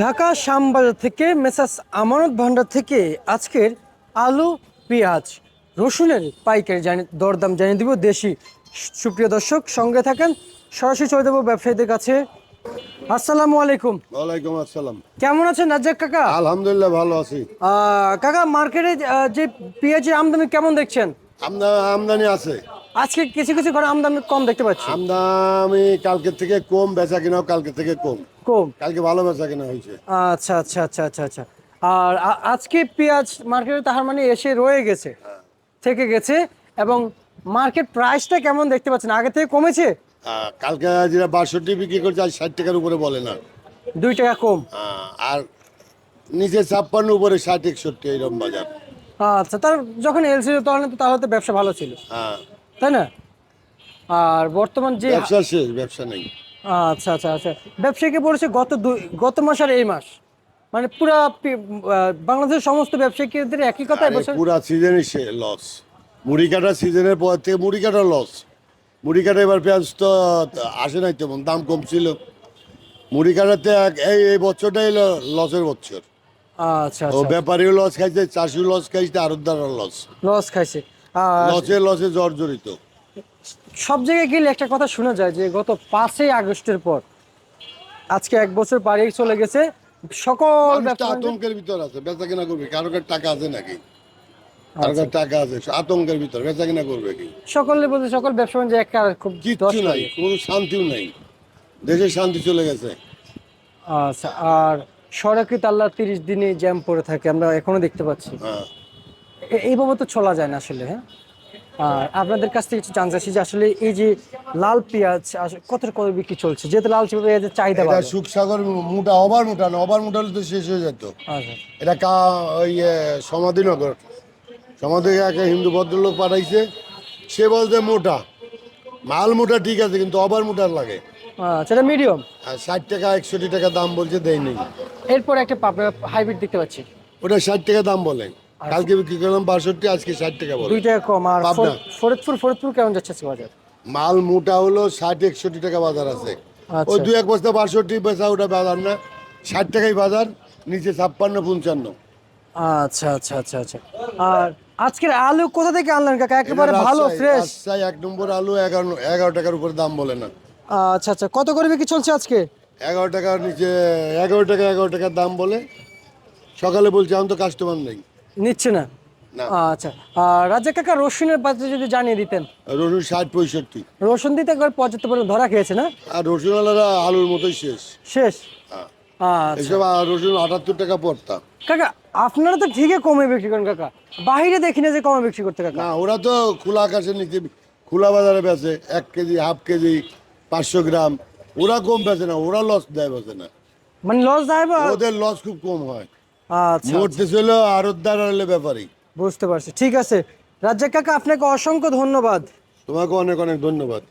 ঢাকা শ্যামবাজার থেকে মেসাস আমানত ভান্ডার থেকে আজকের আলু পেঁয়াজ রসুনের পাইকারি জানি দরদাম জানিয়ে দিব দেশি। সুপ্রিয় দর্শক সঙ্গে থাকেন সরাসরি চলে দেবো ব্যবসায়ীদের কাছে। আসসালামু আলাইকুম। ওয়ালাইকুম আসসালাম। কেমন আছেন রাজ্জাক কাকা? আলহামদুলিল্লাহ ভালো আছি। কাকা মার্কেটে যে পেঁয়াজের আমদানি কেমন দেখছেন? আমদা- আমদানি আছে। আজকে কিছু কিছু ঘরে আমদানি কম দেখতে পাচ্ছি। আমদানি কালকের থেকে কম বেচা কিনাও কালকে থেকে কম। কম। কালকে ভালো বেচা কিনা হয়েছে। আচ্ছা আচ্ছা আচ্ছা আচ্ছা আচ্ছা। আর আজকে পেঁয়াজ মার্কেটে তাহার মানে এসে রয়ে গেছে থেকে গেছে এবং মার্কেট প্রাইসটা কেমন দেখতে পাচ্ছেন? আগে থেকে কমেছে? কালকে যেটা বাষট্টি বিক্রি করছে আজ ষাট টাকার উপরে বলে না। দুই টাকা কম। আহ, আর নিচে ছাপ্পান্ন উপরে ষাট একষট্টি এইরকম বাজার। আচ্ছা তার যখন এলসি তখন তো তাহলে তো ব্যবসা ভালো ছিল। হ্যাঁ। তাই না? আর বর্তমান যে ব্যবসা শেষ ব্যবসা নেই। আচ্ছা আচ্ছা আচ্ছা। ব্যবসায়ীকে পড়েছে গত দুই গত মাস আর এই মাস? মানে পুরা বাংলাদেশের সমস্ত ব্যবসায়ীদের একই কথা এবছর পুরা সিজনই সে লস মুড়ি কাটা সিজনের পর থেকে মুড়ি কাটা লস মুড়ি কাটা এবার পেঁয়াজ তো আসে নাই তেমন দাম কম ছিল মুড়ি কাটাতে এই এই বছরটাই লসের বছর। আচ্ছা ও আচ্ছা ব্যাপারীও লস খাইছে চাষিও লস খাইছে আরদারও লস লস খাইছে। জর্জরিত। সব জায়গায় গেলে একটা কথা শোনা যায় যে গত পাঁচই আগস্টের পর আজকে এক বছর পাড়িয়ে চলে গেছে সকল আতঙ্কের ভিতর আছে বেচা কিনা করবে। কারও টাকা আছে নাকি? টাকা আছে আতঙ্কের ভিতর বেচা কিনা করবে কি? সকলে সকল ব্যবসা খুব দশ কিচ্ছু নাই কোনো শান্তিও নাই। দেশের শান্তি চলে গেছে। আচ্ছা আর সড়কে তো আল্লাহ তিরিশ দিনে জ্যাম পড়ে থাকে আমরা এখনও দেখতে পাচ্ছি। হ্যাঁ। এইভাবে তো চলা যায় না আসলে হ্যাঁ? আর আপনাদের কাছ থেকে একটু জানতে চাচ্ছি যে আসলে এই যে লাল পেঁয়াজ কত কত বিক্রি চলছে? যেহেতু লাল পেঁয়াজের চাহিদা এটা সুখসাগর মোটা ওভার মোটা না ওভার মোটা হলে তো শেষ হয়ে যেত। আচ্ছা। এটা কা ওই সমাধিনগর। সমাধি এক হিন্দু ভদ্রলোক পাঠাইছে। সে বলতে মোটা। মাল মোটা ঠিক আছে কিন্তু ওভার মোটার লাগে। আচ্ছা এটা মিডিয়াম? ষাট টাকা একষট্টি টাকা দাম বলছে দেয় নেই এরপর একটা হাইব্রিড দেখতে পাচ্ছি। ওটা ষাট টাকা দাম বলে। কালকে বিক্রি করলাম বাষট্টি আজকে ষাট টাকা বলে। দুই টাকা কম। আর পাবনা। ফর- ফরিদপুর ফরিদপুর কেমন যাচ্ছে আজকে বাজার? মাল মোটা হলো ষাট একষট্টি টাকা বাজার আছে। আচ্ছা। ওই দু এক বস্তা বাষট্টি পয়সা ওটা বাজার না। ষাট টাকাই বাজার নিচে ছাপ্পান্ন পঞ্চান্ন। আচ্ছা আচ্ছা আচ্ছা আচ্ছা। আর আজকের আলু কোথা থেকে আনলেন কাকা? একেবারে এটা ভালো রাজশাহী- ফ্রেশ রাজশাহী এক নম্বর আলু এগারো এগারো টাকার উপরে দাম বলে না। আচ্ছা আচ্ছা। কত করে বিক্রি চলছে আজকে? এগারো টাকার নিচে এগারো টাকা এগারো টাকার দাম বলে। সকালে বলছে আমি তো কাস্টমার নেই। নিচ্ছে না। আচ্ছা। রাজা কাকা রসুনের বাজার যদি জানিয়ে দিতেন? রসুন ষাট পঁয়ষট্টি। রসুন দিতে একবার পর্যাপ্ত পরিমাণ ধরা খেয়েছে না? আর রসুনওয়ালারা আলুর মতোই শেষ। শেষ? হ্যাঁ। আচ্ছা। এসব রসুন আটাত্তর টাকা পড়তা। কাকা আপনারা তো ঠিকই কমে বিক্রি করেন কাকা। বাইরে দেখি না যে কমে বিক্রি করতে কাকা। না ওরা তো খোলা আকাশের নিচে খোলা বাজারে বেচে এক কেজি হাফ কেজি পাঁচশো গ্রাম। ওরা কম বেচে না ওরা লস দেয় বেচে না। মানে লস দেয় ওদের লস খুব কম হয়। আচ্ছা মরতে ছিল আরতদার হলে ব্যাপারই বুঝতে পারছি। ঠিক আছে। রাজ্জাক কাকা আপনাকে অসংখ্য ধন্যবাদ। তোমাকে অনেক অনেক ধন্যবাদ।